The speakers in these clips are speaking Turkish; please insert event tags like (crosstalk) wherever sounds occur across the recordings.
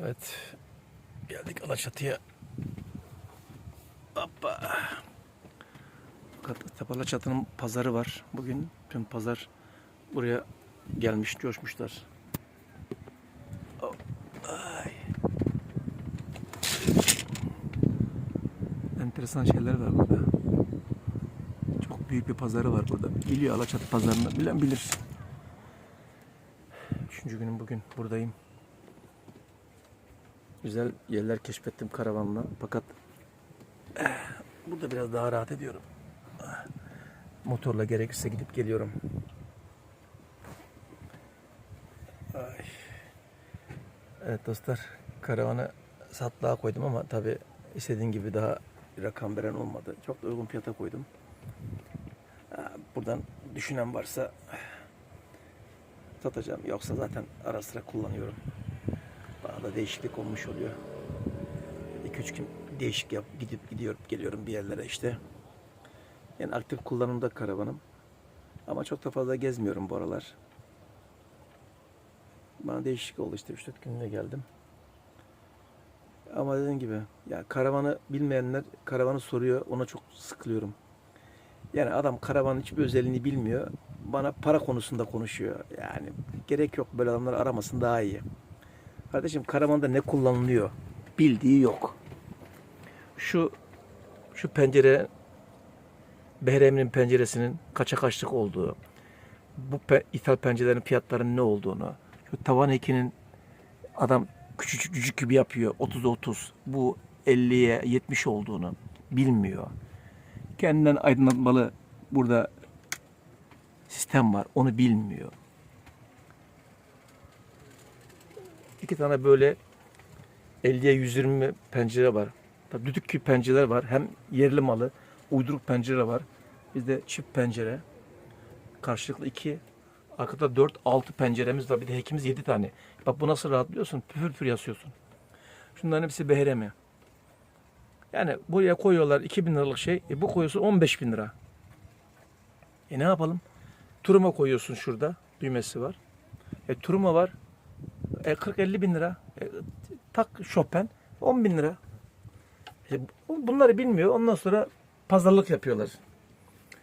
Evet. Geldik Alaçatı'ya. Hoppa. Fakat tabi Alaçatı'nın pazarı var. Bugün tüm pazar buraya gelmiş, coşmuşlar. Ay. Enteresan şeyler var burada. Çok büyük bir pazarı var burada. Biliyor Alaçatı pazarını bilen bilir. Üçüncü günüm bugün buradayım. Güzel yerler keşfettim karavanla. Fakat eh, burada biraz daha rahat ediyorum. Motorla gerekirse gidip geliyorum. Ay. Evet dostlar karavanı satlığa koydum ama tabi istediğim gibi daha rakam veren olmadı. Çok da uygun fiyata koydum. Buradan düşünen varsa satacağım. Yoksa zaten ara sıra kullanıyorum. Bana da değişiklik olmuş oluyor. 2-3 gün değişik yap, gidip gidiyorum, geliyorum bir yerlere işte. Yani aktif kullanımda karavanım. Ama çok da fazla gezmiyorum bu aralar. Bana değişik oldu işte 3-4 günde geldim. Ama dediğim gibi ya karavanı bilmeyenler karavanı soruyor ona çok sıkılıyorum. Yani adam karavanın hiçbir özelliğini bilmiyor. Bana para konusunda konuşuyor. Yani gerek yok böyle adamları aramasın daha iyi. Kardeşim karavanda ne kullanılıyor? Bildiği yok. Şu şu pencere Behrem'in penceresinin kaça kaçlık olduğu, bu pe- ithal pencerelerin fiyatlarının ne olduğunu, şu tavan ekinin adam küçücük küçük gibi yapıyor 30'a 30, bu 50'ye 70 olduğunu bilmiyor. Kendinden aydınlatmalı burada sistem var, onu bilmiyor. İki tane böyle 50'ye 120 pencere var. Tabii düdük gibi pencereler var. Hem yerli malı, uyduruk pencere var. Bizde çift pencere. Karşılıklı iki. Arkada 4, 6 penceremiz var. Bir de hekimiz 7 tane. Bak bu nasıl rahatlıyorsun? Püfür püfür yasıyorsun. Şunların hepsi behremi. Yani buraya koyuyorlar 2000 liralık şey. E bu koyuyorsun 15 bin lira. E ne yapalım? Turuma koyuyorsun şurada. Düğmesi var. E turuma var. E 40-50 bin lira. E, tak Chopin 10 bin lira. E, bu- bunları bilmiyor. Ondan sonra pazarlık yapıyorlar.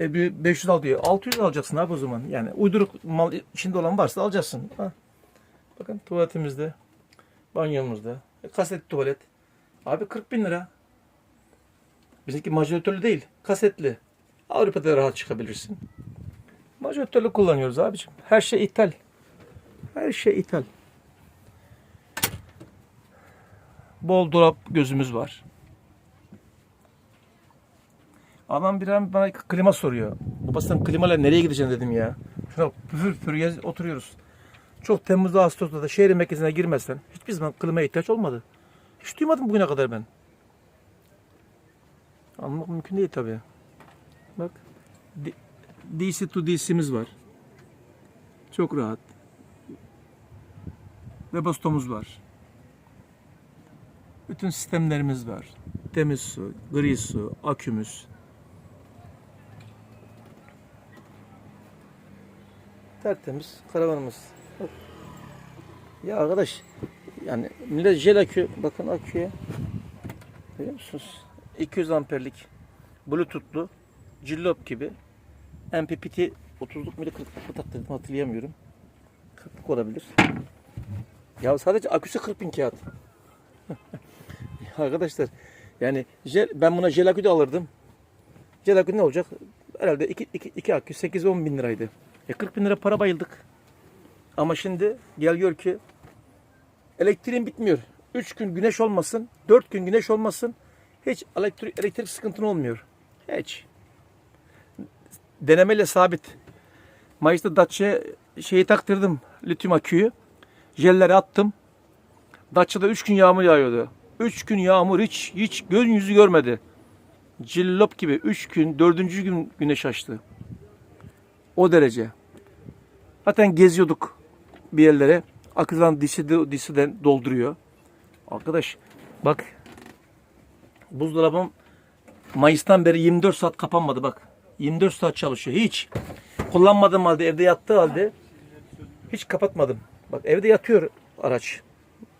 E, bir 500 al diyor. 600 alacaksın abi o zaman. Yani uyduruk mal içinde olan varsa alacaksın. Ha. Bakın tuvaletimizde, banyomuzda. E, kaset tuvalet. Abi 40 bin lira. Bizimki majoratörlü değil. Kasetli. Avrupa'da rahat çıkabilirsin. Majoratörlü kullanıyoruz abicim. Her şey ithal. Her şey ithal. Bol dolap gözümüz var. Adam bir an bana klima soruyor. Babasından klimayla nereye gideceksin dedim ya. Şuna püfür püfür oturuyoruz. Çok Temmuz'da Ağustos'ta da şehir merkezine girmezsen hiçbir zaman klimaya ihtiyaç olmadı. Hiç duymadım bugüne kadar ben. Anlamak mümkün değil tabii. Bak. DC to DC'miz var. Çok rahat. Webasto'muz var. Bütün sistemlerimiz var. Temiz su, gri su, akümüz. Tertemiz karavanımız. Ya arkadaş yani millet jel akü bakın aküye. Görüyor musunuz? 200 amperlik bluetoothlu cillop gibi MPPT 30'luk mili 40'lık mı taktırdım hatırlayamıyorum. 40'lık olabilir. Ya sadece aküsü 40 bin kağıt. (laughs) Arkadaşlar yani jel, ben buna jel akü de alırdım. Jel akü ne olacak? Herhalde 2, 2, 2 akü 8-10 bin liraydı. E 40 bin lira para bayıldık. Ama şimdi gel gör ki elektriğin bitmiyor. 3 gün güneş olmasın, 4 gün güneş olmasın. Hiç elektrik, elektrik sıkıntın olmuyor. Hiç. Denemeyle sabit. Mayıs'ta Dacia'ya şeyi taktırdım. Lityum aküyü. Jelleri attım. Datça'da 3 gün yağmur yağıyordu. 3 gün yağmur hiç hiç gün yüzü görmedi. Cillop gibi 3 gün, 4. gün güneş açtı. O derece. Zaten geziyorduk bir yerlere. Akılan dişi de, dişiden dolduruyor. Arkadaş bak buzdolabım Mayıs'tan beri 24 saat kapanmadı bak. 24 saat çalışıyor. Hiç. Kullanmadığım halde evde yattığı halde hiç kapatmadım. Bak evde yatıyor araç.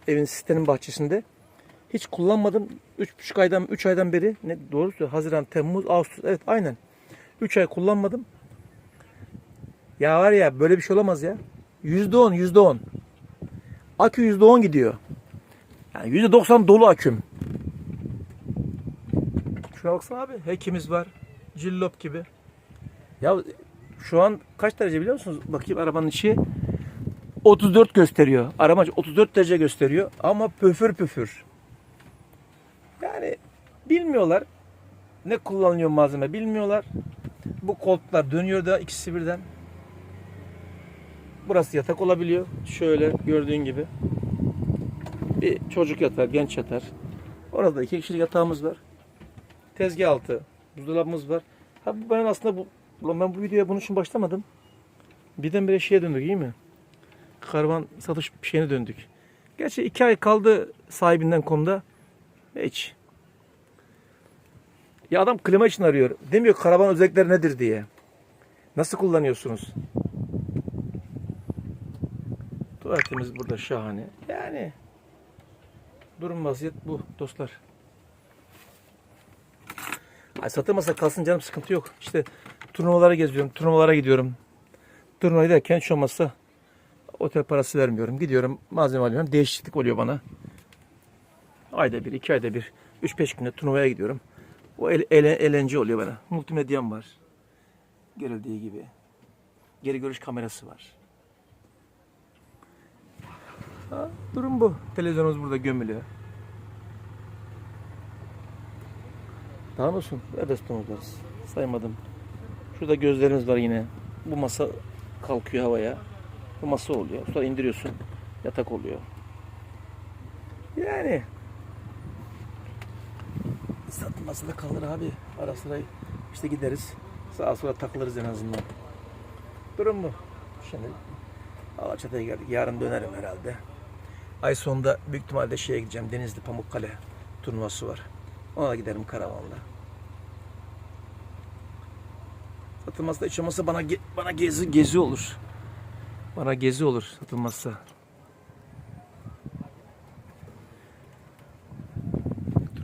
evin sitenin bahçesinde. Hiç kullanmadım. 3,5 aydan 3 aydan beri ne doğru söylüyor. Haziran, Temmuz, Ağustos. Evet aynen. 3 ay kullanmadım. Ya var ya böyle bir şey olamaz ya. %10, %10. Akü %10 gidiyor. Yani %90 dolu aküm. Şuna baksana abi. Hekimiz var. Cillop gibi. Ya şu an kaç derece biliyor musunuz? Bakayım arabanın içi. 34 gösteriyor. Araba 34 derece gösteriyor ama püfür püfür. Yani bilmiyorlar. Ne kullanılıyor malzeme bilmiyorlar. Bu koltuklar dönüyor da ikisi birden. Burası yatak olabiliyor. Şöyle gördüğün gibi. Bir çocuk yatar, genç yatar. Orada iki kişilik yatağımız var. Tezgah altı, buzdolabımız var. Ha ben aslında bu ulan ben bu videoya bunun için başlamadım. Birdenbire şeye döndük iyi mi? Karavan satış şeyine döndük. Gerçi iki ay kaldı sahibinden komda. Hiç. Ya adam klima için arıyor. Demiyor karavan özellikleri nedir diye. Nasıl kullanıyorsunuz? Tuvaletimiz burada şahane. Yani durum vaziyet bu dostlar. Ay satılmasa kalsın canım sıkıntı yok. İşte turnuvalara geziyorum, turnuvalara gidiyorum. Turnuva giderken hiç olmazsa otel parası vermiyorum. Gidiyorum malzeme alıyorum. Değişiklik oluyor bana. Ayda bir, iki ayda bir, üç beş günde turnuvaya gidiyorum. O el, ele, eğlence oluyor bana. Multimedyam var. Görüldüğü gibi. Geri görüş kamerası var. Ha, durum bu. Televizyonumuz burada gömülü. Daha ne olsun? Redestonuz var. Saymadım. Şurada gözlerimiz var yine. Bu masa kalkıyor havaya. Bu masa oluyor. Sonra indiriyorsun. Yatak oluyor. Yani satılması da kalır abi. Ara sıra işte gideriz. Sağa sola takılırız en azından. Durum bu. Şimdi Alaçatı'ya geldik. Yarın dönerim herhalde. Ay sonunda büyük ihtimalle şeye gideceğim. Denizli Pamukkale turnuvası var. Ona da giderim karavanla. Satılmazsa hiç olmazsa bana ge- bana gezi gezi olur. Bana gezi olur satılmazsa.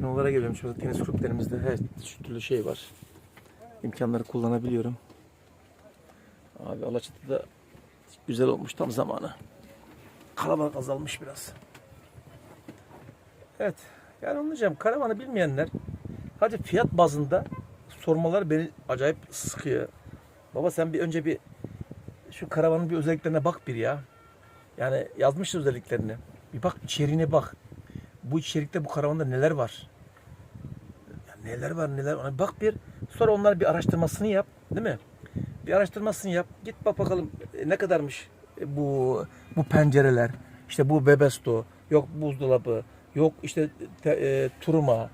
Turnuvalara geliyorum. Şurada tenis kulüplerimizde her türlü şey var. İmkanları kullanabiliyorum. Abi Alaçatı'da güzel olmuş tam zamanı. Kalabalık azalmış biraz. Evet. Yani onu. Karavanı bilmeyenler hadi fiyat bazında sormalar beni acayip sıkıyor. Baba sen bir önce bir şu karavanın bir özelliklerine bak bir ya. Yani yazmış özelliklerini. Bir bak içeriğine bak. Bu içerikte bu karavanda neler var? Neler var neler ona bak bir. Sonra onlar bir araştırmasını yap. Değil mi? Bir araştırmasını yap. Git bak bakalım e, ne kadarmış e, bu bu pencereler. İşte bu Bebesto. Yok buzdolabı. Yok işte te, e, turma.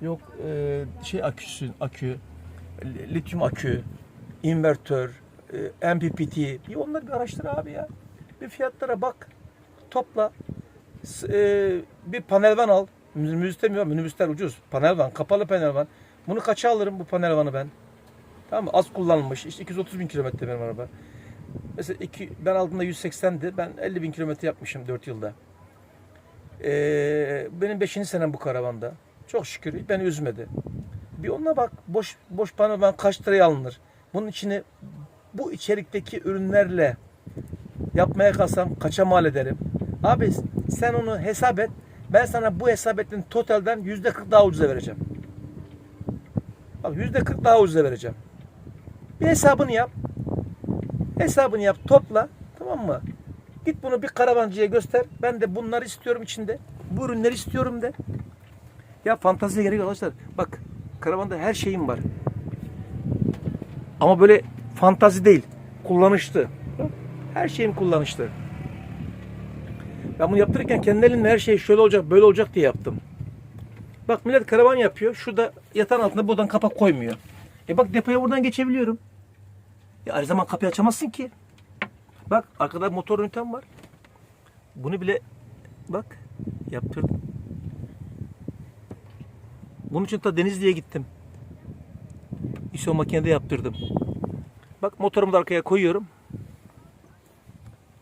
Yok e, şey aküsü, akü. li- Lityum akü. invertör. E, MPPT. Bir onları bir araştır abi ya. Bir fiyatlara bak. Topla. E, bir panel van al. Minibüs demiyor. Minibüsler ucuz. Panel van. Kapalı panel van. Bunu kaça alırım bu panel vanı ben? Tamam mı? Az kullanılmış. İşte 230 bin kilometre benim araba. Mesela iki, ben aldığımda 180'di. Ben 50 bin kilometre yapmışım 4 yılda. Ee, benim 5. senem bu karavanda. Çok şükür beni üzmedi. Bir ona bak. Boş boş panel van kaç liraya alınır? Bunun içini bu içerikteki ürünlerle yapmaya kalsam kaça mal ederim? Abi sen onu hesap et. Ben sana bu hesap ettiğin totalden %40 daha ucuza vereceğim. Bak %40 daha ucuza vereceğim. Bir hesabını yap. Hesabını yap, topla. Tamam mı? Git bunu bir karavancıya göster. Ben de bunları istiyorum içinde. Bu ürünleri istiyorum de. Ya fanteziye gerek yok arkadaşlar. Bak karavanda her şeyim var. Ama böyle fantazi değil. Kullanışlı. Her şeyim kullanışlı. Ben bunu yaptırırken kendi elimle her şey şöyle olacak, böyle olacak diye yaptım. Bak millet karavan yapıyor. Şurada yatağın altında buradan kapak koymuyor. E bak depoya buradan geçebiliyorum. Ya her zaman kapıyı açamazsın ki. Bak arkada motor ünitem var. Bunu bile bak yaptırdım. Bunun için ta Denizli'ye gittim. İşte o makinede yaptırdım. Bak motorumu da arkaya koyuyorum.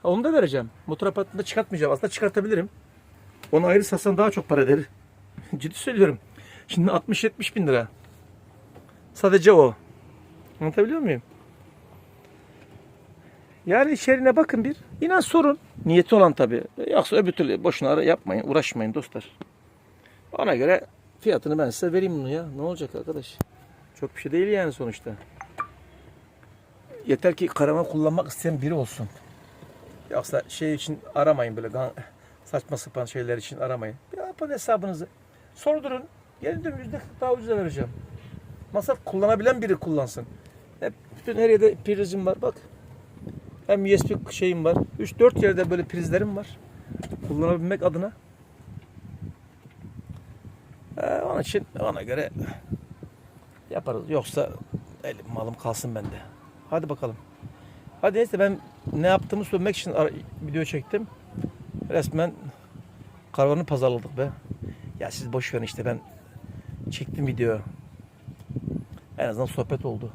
Onu da vereceğim. Motor aparatını da çıkartmayacağım. Aslında çıkartabilirim. Onu ayrı satsan daha çok para eder. (laughs) Ciddi söylüyorum. Şimdi 60-70 bin lira. Sadece o. Anlatabiliyor muyum? Yani içeriğine bakın bir. İnan sorun. Niyeti olan tabii. Yoksa öbür türlü boşuna ara yapmayın. Uğraşmayın dostlar. Ona göre fiyatını ben size vereyim bunu ya. Ne olacak arkadaş? Çok bir şey değil yani sonuçta. Yeter ki karavan kullanmak isteyen biri olsun. Yoksa şey için aramayın böyle saçma sapan şeyler için aramayın. Bir yapın hesabınızı. Sordurun. Gelin diyorum yüzde daha ucuza vereceğim. Masraf kullanabilen biri kullansın. Hep bütün her yerde prizim var bak. Hem USB şeyim var. 3-4 yerde böyle prizlerim var. Kullanabilmek adına. Ee, onun için ona göre yaparız. Yoksa elim malım kalsın bende. Hadi bakalım. Hadi neyse ben ne yaptığımı söylemek için video çektim. Resmen karavanı pazarladık be. Ya siz boş verin işte ben çektim video. En azından sohbet oldu.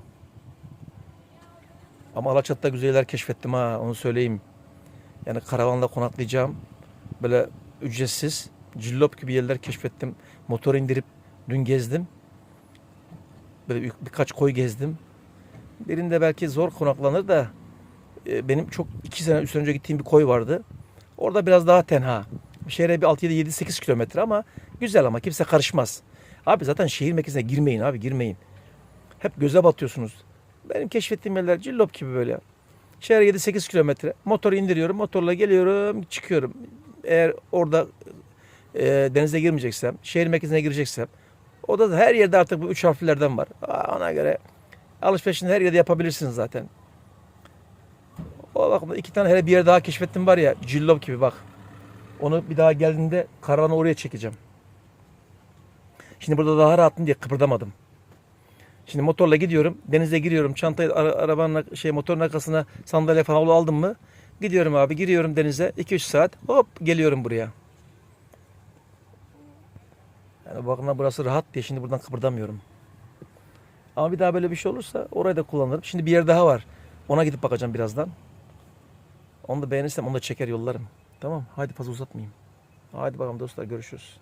Ama Alaçatı'da güzel yerler keşfettim ha onu söyleyeyim. Yani karavanla konaklayacağım. Böyle ücretsiz cillop gibi yerler keşfettim. Motor indirip dün gezdim. Böyle bir- birkaç koy gezdim. Birinde belki zor konaklanır da e, benim çok iki sene üç sene önce gittiğim bir koy vardı. Orada biraz daha tenha. Şehre bir 6 7 7 8 kilometre ama güzel ama kimse karışmaz. Abi zaten şehir merkezine girmeyin abi girmeyin. Hep göze batıyorsunuz. Benim keşfettiğim yerler cillop gibi böyle. Şehre 7-8 kilometre. Motoru indiriyorum. Motorla geliyorum. Çıkıyorum. Eğer orada e, denize girmeyeceksem, şehir merkezine gireceksem o da her yerde artık bu üç harflerden var. Ona göre alışverişini her yerde yapabilirsiniz zaten. O bakımda iki tane hele bir yer daha keşfettim var ya cillop gibi bak. Onu bir daha geldiğinde karavanı oraya çekeceğim. Şimdi burada daha rahatım diye kıpırdamadım. Şimdi motorla gidiyorum. Denize giriyorum. Çantayı ara, arabanın şey motorun arkasına sandalye falan aldım mı? Gidiyorum abi. Giriyorum denize. 2-3 saat. Hop geliyorum buraya. Yani bakımdan burası rahat diye şimdi buradan kıpırdamıyorum. Ama bir daha böyle bir şey olursa orayı da kullanırım. Şimdi bir yer daha var. Ona gidip bakacağım birazdan. Onu da beğenirsem onu da çeker yollarım. Tamam. Haydi fazla uzatmayayım. Haydi bakalım dostlar görüşürüz.